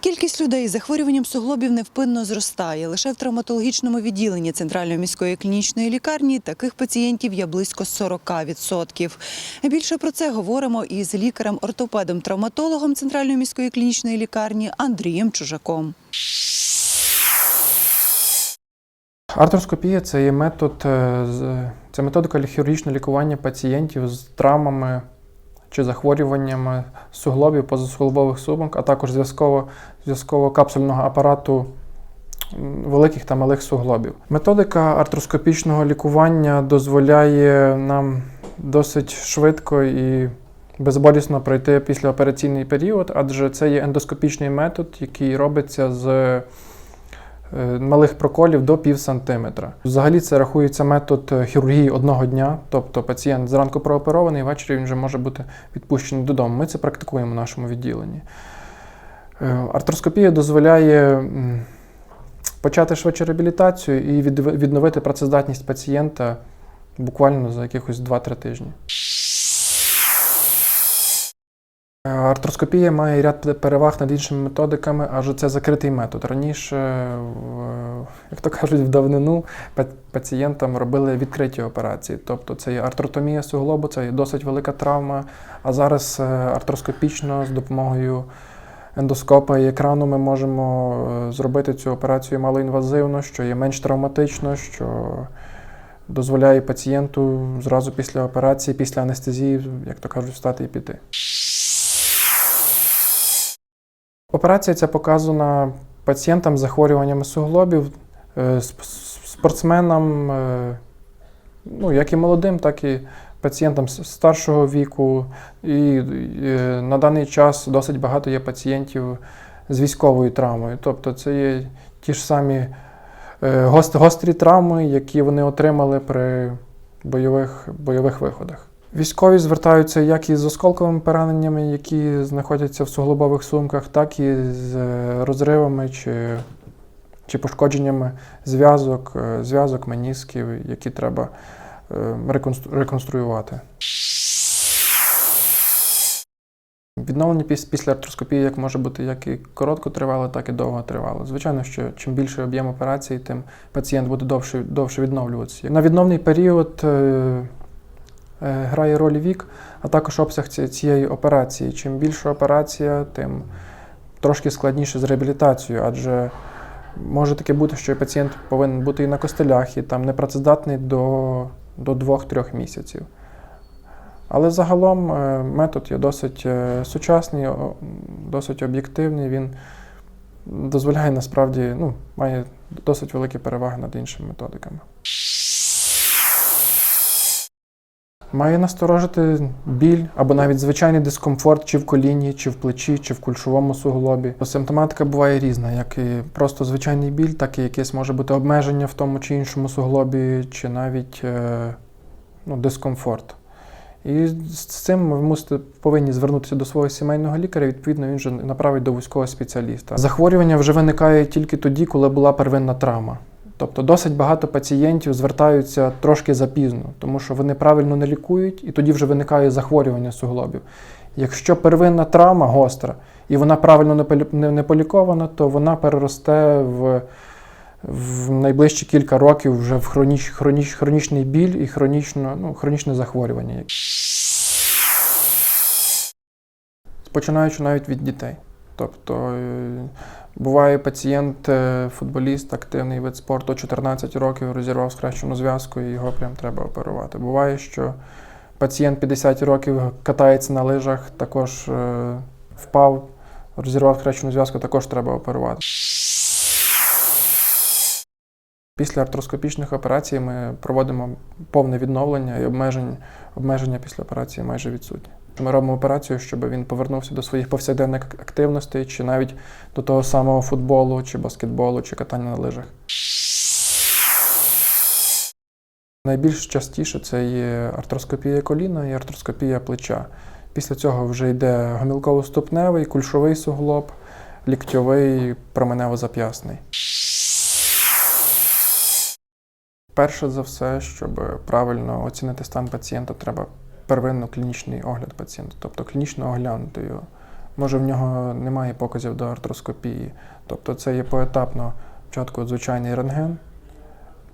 Кількість людей з захворюванням суглобів невпинно зростає. Лише в травматологічному відділенні Центральної міської клінічної лікарні таких пацієнтів є близько 40%. Більше про це говоримо із лікарем-ортопедом-травматологом Центральної міської клінічної лікарні Андрієм Чужаком. Артроскопія це метод, е, це методика хірургічного лікування пацієнтів з травмами чи захворюваннями суглобів, позасуглобових сумок, а також зв'язково, зв'язково-капсульного апарату великих та малих суглобів. Методика артроскопічного лікування дозволяє нам досить швидко і безболісно пройти післяопераційний період, адже це є ендоскопічний метод, який робиться з малих проколів до пів сантиметра. Взагалі це рахується метод е, хірургії одного дня, тобто пацієнт зранку прооперований, ввечері він вже може бути відпущений додому. Ми це практикуємо в нашому відділенні. Е, Артроскопія дозволяє почати швидше реабілітацію і від- відновити працездатність пацієнта буквально за якихось 2-3 тижні. Е, Артроскопія має ряд переваг над іншими методиками, адже це закритий метод. Раніше, як то кажуть, в давнину пацієнтам робили відкриті операції. Тобто це є артротомія суглобу, це є досить велика травма. А зараз е, артроскопічно з допомогою ендоскопа і екрану ми можемо е, зробити цю операцію малоінвазивно, що є менш травматично, що дозволяє пацієнту зразу після операції, після анестезії, як то кажуть, встати і піти. Операція ця показана пацієнтам з захворюваннями суглобів, е, спортсменам, е, ну, як і молодим, так і пацієнтам старшого віку. І е, на даний час досить багато є пацієнтів з військовою травмою. Тобто це є ті ж самі гострі травми, які вони отримали при бойових, бойових виходах. Військові звертаються як із осколковими пораненнями, які знаходяться в суглобових сумках, так і з е, розривами чи, чи пошкодженнями зв'язок, е, зв'язок, менісків, які треба е, реконструювати. Відновлення піс- після артроскопії як може бути як і короткотривале, так і довготривале. Звичайно, що чим більший об'єм операції, тим пацієнт буде довше, довше відновлюватися. На відновний період грає роль вік, а також обсяг цієї операції. Чим більша операція, тим трошки складніше з реабілітацією, адже може таке бути, що пацієнт повинен бути і на костелях, і там непрацездатний до, до 2-3 місяців. Але загалом е, метод є досить е, сучасний, досить об'єктивний. Він дозволяє насправді, ну, має досить великі переваги над іншими методиками. Має насторожити біль або навіть звичайний дискомфорт чи в коліні, чи в плечі, чи в кульшовому суглобі. Симптоматика буває різна, як і просто звичайний біль, так і якесь може бути обмеження в тому чи іншому суглобі, чи навіть е, ну, дискомфорт. І з цим ви мусите повинні звернутися до свого сімейного лікаря. Відповідно, він вже направить до вузького спеціаліста. Захворювання вже виникає тільки тоді, коли була первинна травма. Тобто досить багато пацієнтів звертаються трошки запізно, тому що вони правильно не лікують, і тоді вже виникає захворювання суглобів. Якщо первинна травма гостра і вона правильно не полі- не- не полікована, то вона переросте в, в найближчі кілька років вже в хроніч, хроніч, хронічний біль і хронічно, ну, хронічне захворювання. Починаючи навіть від дітей. Тобто е, буває пацієнт, е, футболіст, активний вид спорту, 14 років розірвав схрещену зв'язку і його прям треба оперувати. Буває, що пацієнт 50 років катається на лижах, також е, впав, розірвав схрещену зв'язку, також треба оперувати. Після артроскопічних операцій ми проводимо повне відновлення і обмежень, обмеження після операції майже відсутні. Ми робимо операцію, щоб він повернувся до своїх повсякденних активностей, чи навіть до того самого футболу, чи баскетболу, чи катання на лижах. Найбільш частіше це є артроскопія коліна і артроскопія плеча. Після цього вже йде гомілково-ступневий, кульшовий суглоб, ліктьовий, променево-зап'ясний. Перше за все, щоб правильно оцінити стан пацієнта, треба первинно клінічний огляд пацієнта, тобто клінічно оглянути його. Може, в нього немає показів до артроскопії. Тобто це є поетапно спочатку звичайний рентген,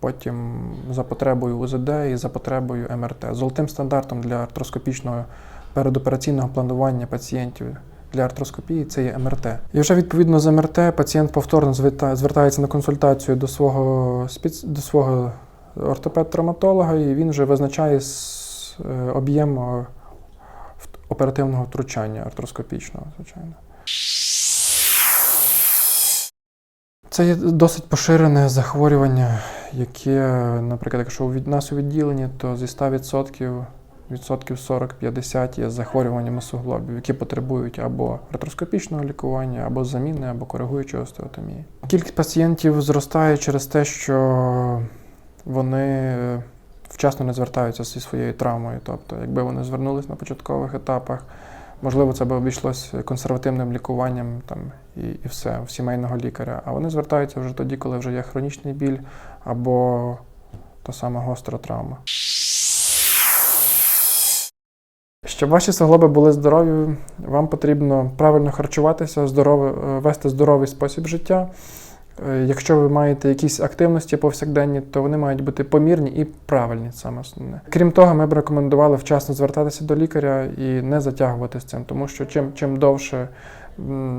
потім за потребою УЗД і за потребою МРТ. Золотим стандартом для артроскопічного передопераційного планування пацієнтів для артроскопії це є МРТ. І вже відповідно з МРТ пацієнт повторно звертається на консультацію до свого до свого ортопед-травматолога, і він вже визначає об'єм е, оперативного втручання артроскопічного, звичайно. Це є досить поширене захворювання, яке, наприклад, якщо у нас у відділенні, то зі 100% відсотків 40-50 є захворюваннями суглобів, які потребують або артроскопічного лікування, або заміни, або коригуючої остеотомії. Кількість пацієнтів зростає через те, що вони е, вчасно не звертаються зі своєю травмою. Тобто, якби вони звернулись на початкових етапах, можливо, це би обійшлось консервативним лікуванням там, і, і все, в сімейного лікаря. А вони звертаються вже тоді, коли вже є хронічний біль або та сама гостра травма. Щоб ваші суглоби були здорові, вам потрібно правильно харчуватися, здорове, е, вести здоровий спосіб життя. Е, Якщо ви маєте якісь активності повсякденні, то вони мають бути помірні і правильні, саме основне. Крім того, ми б рекомендували вчасно звертатися до лікаря і не затягувати з цим, тому що чим, чим довше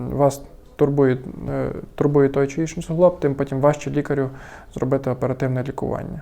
вас турбує, е, турбує той чи інший суглоб, тим потім важче лікарю зробити оперативне лікування.